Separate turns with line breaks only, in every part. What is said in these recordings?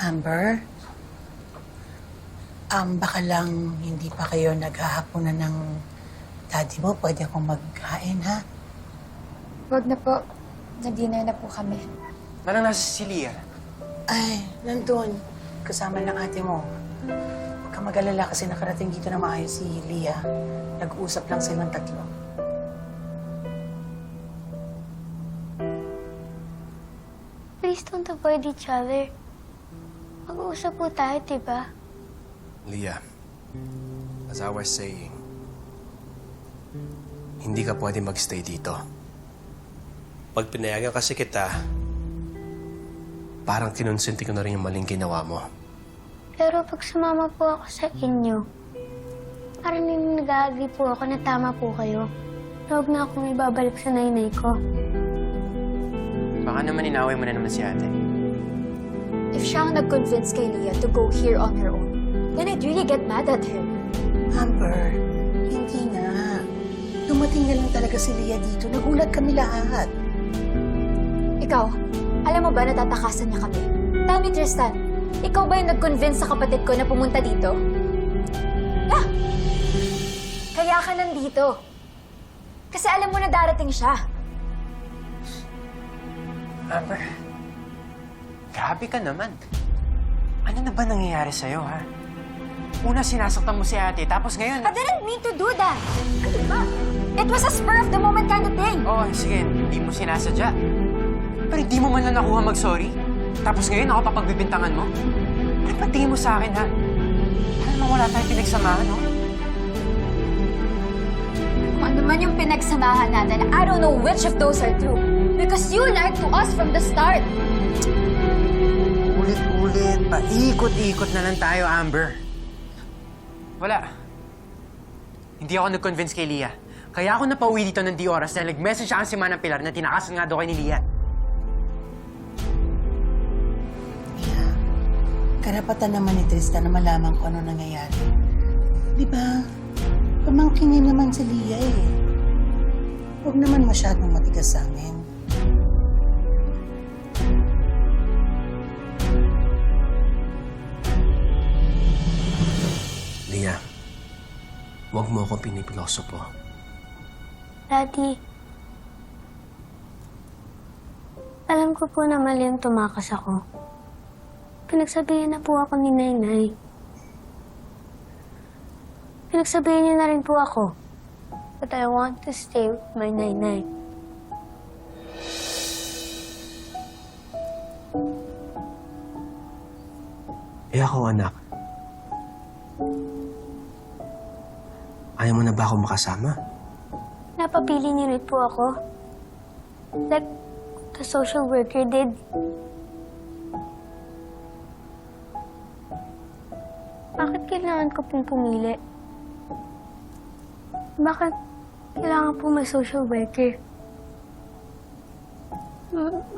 Amber? Um, baka lang hindi pa kayo naghahaponan ng daddy mo. Pwede akong maghain, ha?
Wag na po. Nag-dinner na po kami.
Manang nasa si Lia.
Ay, nandun. Kasama ng ate mo. Huwag kang mag-alala kasi nakarating dito na maayos si Leah. Nag-uusap lang silang tatlo.
Please don't avoid each other. Mag-uusap po tayo, diba?
Leah, as I was saying, hindi ka pwede magstay dito. Pag pinayagan kasi kita, parang kinonsinti ko na rin yung maling ginawa mo.
Pero pag sumama po ako sa inyo, parang nag-agree po ako na tama po kayo. Na Huwag na akong ibabalik sa nainay ko.
Baka naman inaway mo na naman si ate.
If siya ang nag-convince kay Leah to go here on her own, then I'd really get mad at him.
Amber, hindi nga. Dumating na lang talaga si Leah dito. Nagulat kami lahat.
Ikaw, alam mo ba natatakasan niya kami? Tell me, Tristan, ikaw ba yung nag-convince sa kapatid ko na pumunta dito? Ah! Kaya ka nandito. Kasi alam mo na darating siya.
Amber, grabe ka naman. Ano na ba nangyayari sa'yo, ha? Una sinasaktan mo si ate, tapos ngayon...
I didn't mean to do that. Ano ba? It was a spur of the moment kind of thing.
Oo, sige, hindi mo sinasadya. Pero hindi mo man lang nakuha mag-sorry. Tapos ngayon, ako papagbibintangan mo. Ano ba tingin mo sa akin, ha? Alam mo, wala tayong pinagsamahan, no?
Kung ano man yung pinagsamahan natin, I don't know which of those are true. Because you lied to us from the start.
Ulit-ulit, paikot-ikot na lang tayo, Amber. Wala. Hindi ako nag-convince kay Lia. Kaya ako napauwi dito ng di oras dahil nag-message siya si Manang Pilar na tinakasan nga daw kay ni Lia.
Leah, karapatan naman ni Tristan na malaman kung ano nangyayari. Di ba? Pamangkin niya naman si Leah eh. Huwag naman masyadong matigas sa amin.
Huwag mo akong pinipilosopo.
Daddy, alam ko po na mali ang tumakas ako. Pinagsabihan na po ako ni Nainay. Pinagsabihan niya na rin po ako. But I want to stay with my Nainay.
Eh ako, anak. Ayaw mo na ba ako makasama?
Napapili niyo rin po ako. Like the social worker did. Bakit kailangan ko pong pumili? Bakit kailangan po may social worker?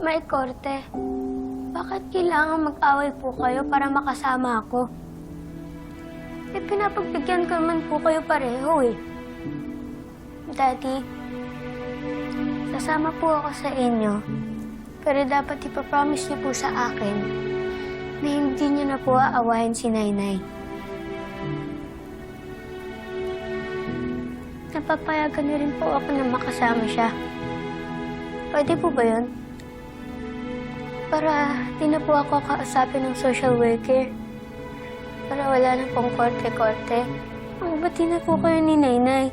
May korte. Bakit kailangan mag-away po kayo para makasama ako? Eh, pinapagbigyan ko naman po kayo pareho eh. Daddy, sasama po ako sa inyo. Pero dapat ipapromise niyo po sa akin na hindi niyo na po aawahin si Nainay. Napapayagan niyo rin po ako na makasama siya. Pwede po ba yun? Para di na po ako kausapin ng social worker. Para wala na pong korte-korte. Ang bati na po kayo ni Nainay.